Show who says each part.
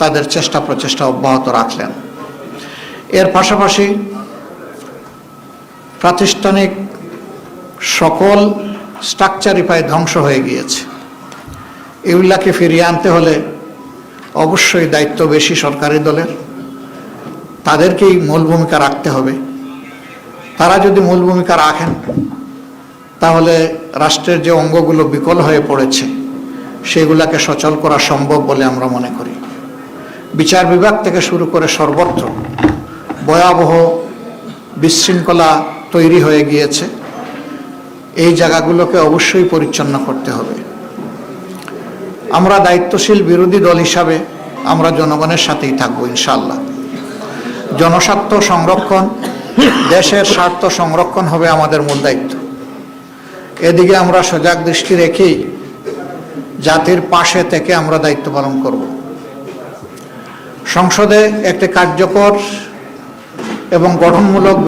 Speaker 1: তাদের চেষ্টা প্রচেষ্টা অব্যাহত রাখলেন। এর পাশাপাশি প্রাতিষ্ঠানিক সকল স্ট্রাকচারই প্রায় ধ্বংস হয়ে গিয়েছে। এগুলাকে ফিরিয়ে আনতে হলে অবশ্যই দায়িত্ব বেশি সরকারি দলের। তাদেরকেই মূল ভূমিকা রাখতে হবে। তারা যদি মূল ভূমিকা রাখেন, তাহলে রাষ্ট্রের যে অঙ্গগুলো বিকল হয়ে পড়েছে, সেগুলাকে সচল করা সম্ভব বলে আমরা মনে করি। বিচার বিভাগ থেকে শুরু করে সর্বত্র ভয়াবহ বিশৃঙ্খলা তৈরি হয়ে গিয়েছে। এই জায়গাগুলোকে অবশ্যই পরিচ্ছন্ন করতে হবে। আমরা দায়িত্বশীল বিরোধী দল হিসাবে আমরা জনগণের সাথেই থাকব ইনশাল্লাহ জনস্বার্থ সংরক্ষণ, দেশের স্বার্থ সংরক্ষণ হবে আমাদের মূল দায়িত্ব। এদিকে আমরা সজাগ দৃষ্টি রেখেই জাতির পাশে থেকে আমরা দায়িত্ব পালন করব। সংসদে একটি কার্যকর এবং গঠনমূলক